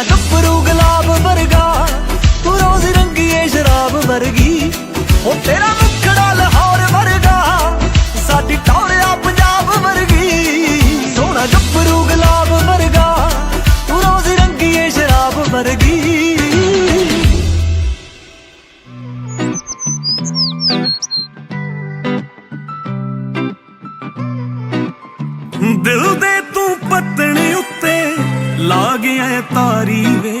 ਸੋਹਣਾ ਗੱਭਰੂ ਗੁਲਾਬ ਵਰਗਾ, ਤੂੰ ਰੋਜ਼ ਰੰਗੀ ਏ ਸ਼ਰਾਬ ਵਰਗੀ। ਉਹ ਤੇਰਾ ਮੁਖੜਾ ਲਾਹੌਰ ਵਰਗਾ, ਸਾਡੀ ਟੌਰਿਆ ਪੰਜਾਬ ਵਰਗੀ। ਸੋਹਣਾ ਗੱਭਰੂ ਗੁਲਾਬ ਵਰਗਾ, ਤੂੰ ਰੋਜ਼ ਰੰਗੀ ਏ ਸ਼ਰਾਬ ਵਰਗੀ। ਦਿਲ ਦੇ ਤੂੰ ਪਤਣੀ ਉੱਤੇ ਲਾ ਗਿਆ ਤਾਰੀ ਵੇ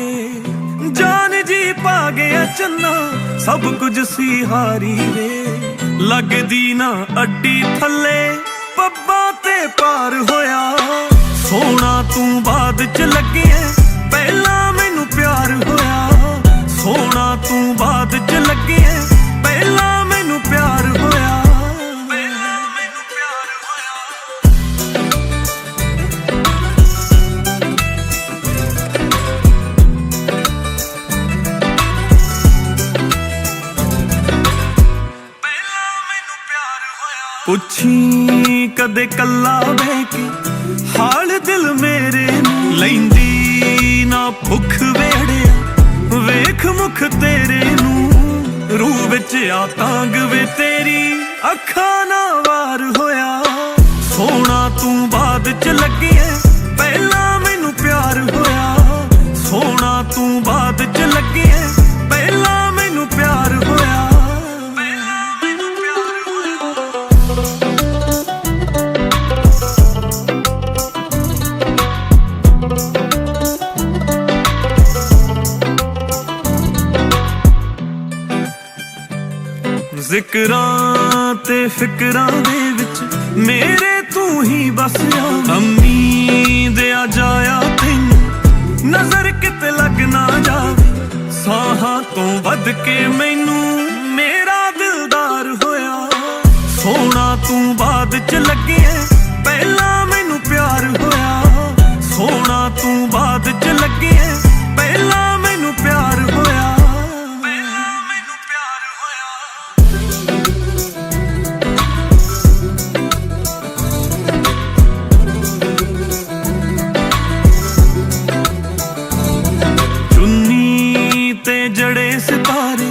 ਜਾਨ ਜੀ ਪਾ ਗਿਆ ਚੰਨਾ, ਸਭ ਕੁਝ ਸੀ ਹਾਰੀ ਵੇ ਲੱਗਦੀ ਨਾ ਅੱਡੀ ਥੱਲੇ, ਪੱਬਾਂ ਤੇ ਪਾਰ ਹੋਇਆ। ਸੋਹਣਾ ਤੂੰ ਬਾਅਦ ਚ ਲੱਗਿਆ ਪਹਿਲਾਂ ਮੈਨੂੰ ਪਿਆਰ ਪੁੱਛੀ ਕਦੇ ਕੱਲਾ ਬਹਿ ਕੇ, ਹਾਲ ਦਿਲ ਮੇਰੇ ਨੂੰ ਲੈਂਦੀ ਨਾ ਭੁੱਖ ਵੇੜਿਆ, ਵੇਖ ਮੁਖ ਤੇਰੇ ਨੂੰ, ਰੂਹ ਵਿੱਚ ਆ ਤਾਂਗ ਵੇ ਤੇਰੀ, ਅੱਖਾਂ ਨਾ ਵਾਰ ਹੋਇਆ। ਸੋਹਣਾ ਤੂੰ ਬਾਅਦ ਚ ਲੱਗਿਆ, ਪਹਿਲਾਂ ਮੈਨੂੰ ਪਿਆਰ ਹੋਇਆ। ਸੋਹਣਾ ਤੂੰ ਬਾਅਦ ਚ ਲੱਗਿਆ ਜ਼ਿਕਰਾਂ ਤੇ ਫਿਕਰਾਂ ਦੇ ਵਿੱਚ ਮੇਰੇ ਤੂੰ ਹੀ ਬਸਿਆ ਅੰਮੀ ਆ ਜਾਇਆ ਤੈਨੂੰ ਨਜ਼ਰ ਕਿਤੇ ਲੱਗ ਨਾ ਜਾਵੇ। ਸਾਹਾਂ ਤੋਂ ਵੱਧ ਕੇ ਮੈਨੂੰ ਮੇਰਾ ਦਿਲਦਾਰ ਹੋਇਆ। ਸੋਹਣਾ ਤੂੰ ਬਾਅਦ ਚ ਲੱਗਿਆ। ਤੇ ਜੜੇ ਸਿਤਾਰੇ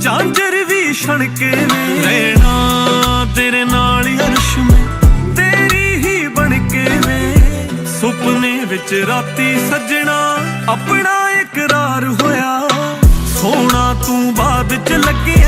ਚਾਂਜਰ ਵੀ ਛਣਕੇ ਨੇ ਰਹਿਣਾ? ਤੇਰੇ ਨਾਲ ਅਰਸ਼ ਮੈਂ, ਤੇਰੀ ਹੀ ਬਣ ਕੇ ਵੇ ਸੁਪਨੇ ਵਿੱਚ ਰਾਤੀ ਸੱਜਣਾ, ਆਪਣਾ ਇਕਰਾਰ ਹੋਇਆ। ਸੋਹਣਾ ਤੂੰ ਬਾਅਦ ਚ ਲੱਗਿਆ